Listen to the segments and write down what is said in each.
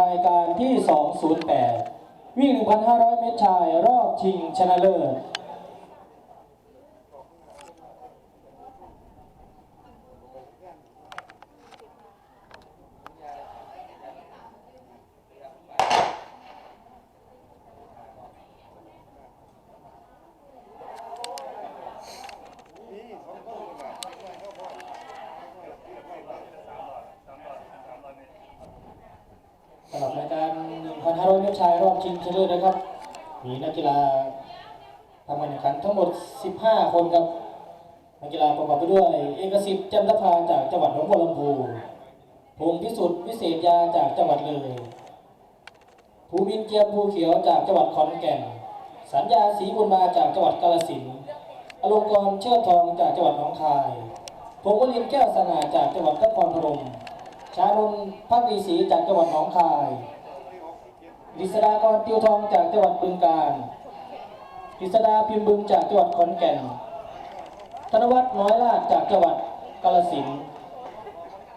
รายการที่ 208 วิ่ง 1,500 เมตรชาย รอบชิงชนะเลิศ สำหรับรายการ 1,500 เมตร ชายรอบชิงชนะเลิศนะครับ มีนักกีฬาทำการแข่งขันทั้งหมด 15 คนครับ นักกีฬาประกอบไปด้วย เอกสิทธิ์จันทภาจากจังหวัดหนองบัวลำพูพงพิสุทธิ์วิเศษยาจากจังหวัดเลยภูมินเจียมภูเขียวจากจังหวัดขอนแก่น สัญญาศรีบุญมาจากจังหวัดกาฬสินธุ์อลงกร์เชิดทองจากจังหวัดหนองคายพงวลินแก้วสง่าจากจังหวัดนครพนม ชานนท์พักดีศรีจากจังหวัดหนองคาย ดิษฎากรติวทองจากจังหวัดบึงกาฬดิษดาพิมพ์บึงจากจังหวัดขอนแก่น ธนวัฒน์น้อยลาดจากจังหวัดกาฬสินธุ์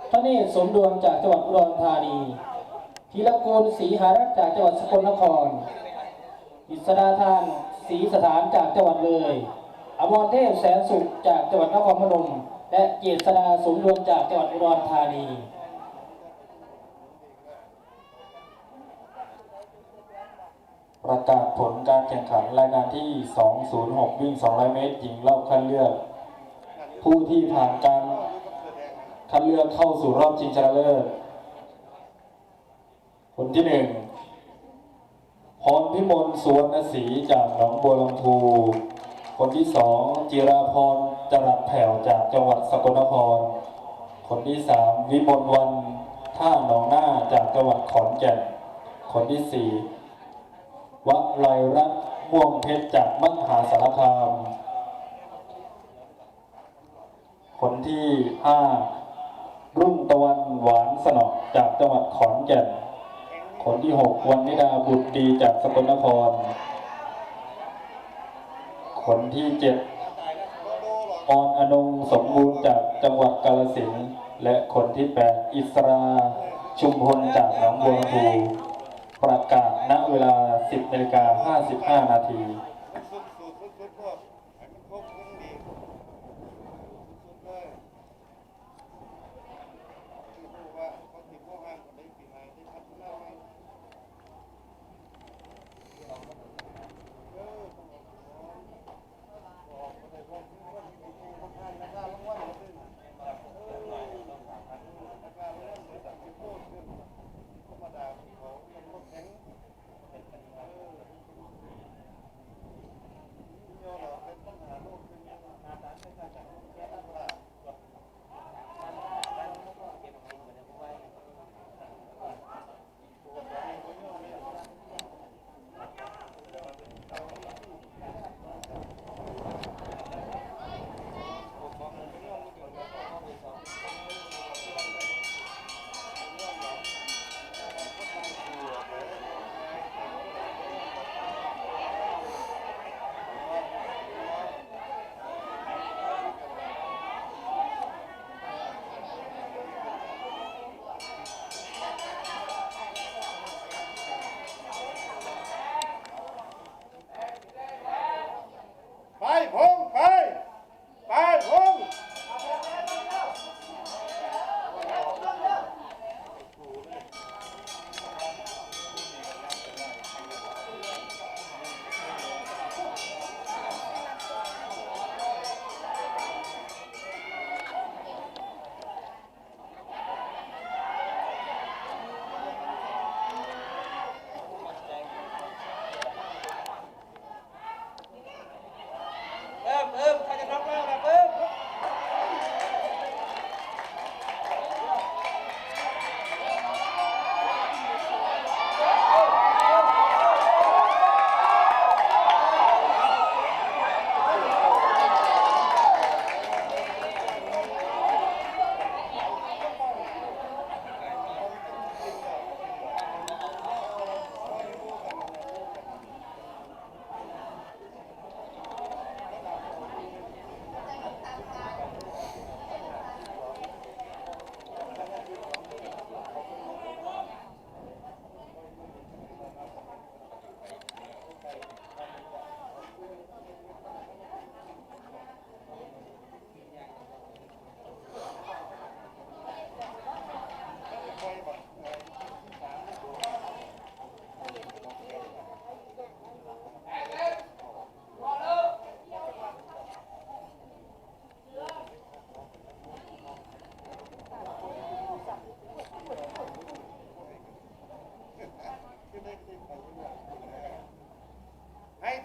พระเนตรสมดวงจากจังหวัดอุดรธานีธีรกูลศรีหารัตจากจังหวัดสกลนคร อิสดาทานศรีสถานจากจังหวัดเลย อมรเทพแสนสุขจากจังหวัดนครพนม และเจษดาสมดวงจากจังหวัดอุดรธานี ประกาศผลการแข่งขันรายการที่ 206 วิ่ง 200 เมตร หญิงรอบคัดเลือก ผู้ที่ผ่านการคัดเลือกเข้าสู่รอบชิงชนะเลิศคนที่หนึ่งพรพิมลสวนศรีจากหนองบัวลำพูคนที่สองจิราพรจรัสแผ่วจากจังหวัดสกลนคร คนที่สามวิมลวันท่าหนองหน้าจากจังหวัดขอนแก่น คนที่สี่ วไลรัตน์ม่วงเพชรจากมหาสารคาม คนที่ห้ารุ่งตะวันหวานสนอจากจังหวัดขอนแก่น คนที่หกวันนิดาบุตรดีจากสกลนคร คนที่เจ็ดออนอนงสมบูรณ์จากจังหวัดกาฬสินและคนที่แปดอิสราชุมพลจากหนองบัวลำพู ประกาศณเวลา 10นาฬิกา55 นาที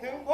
ถึงพ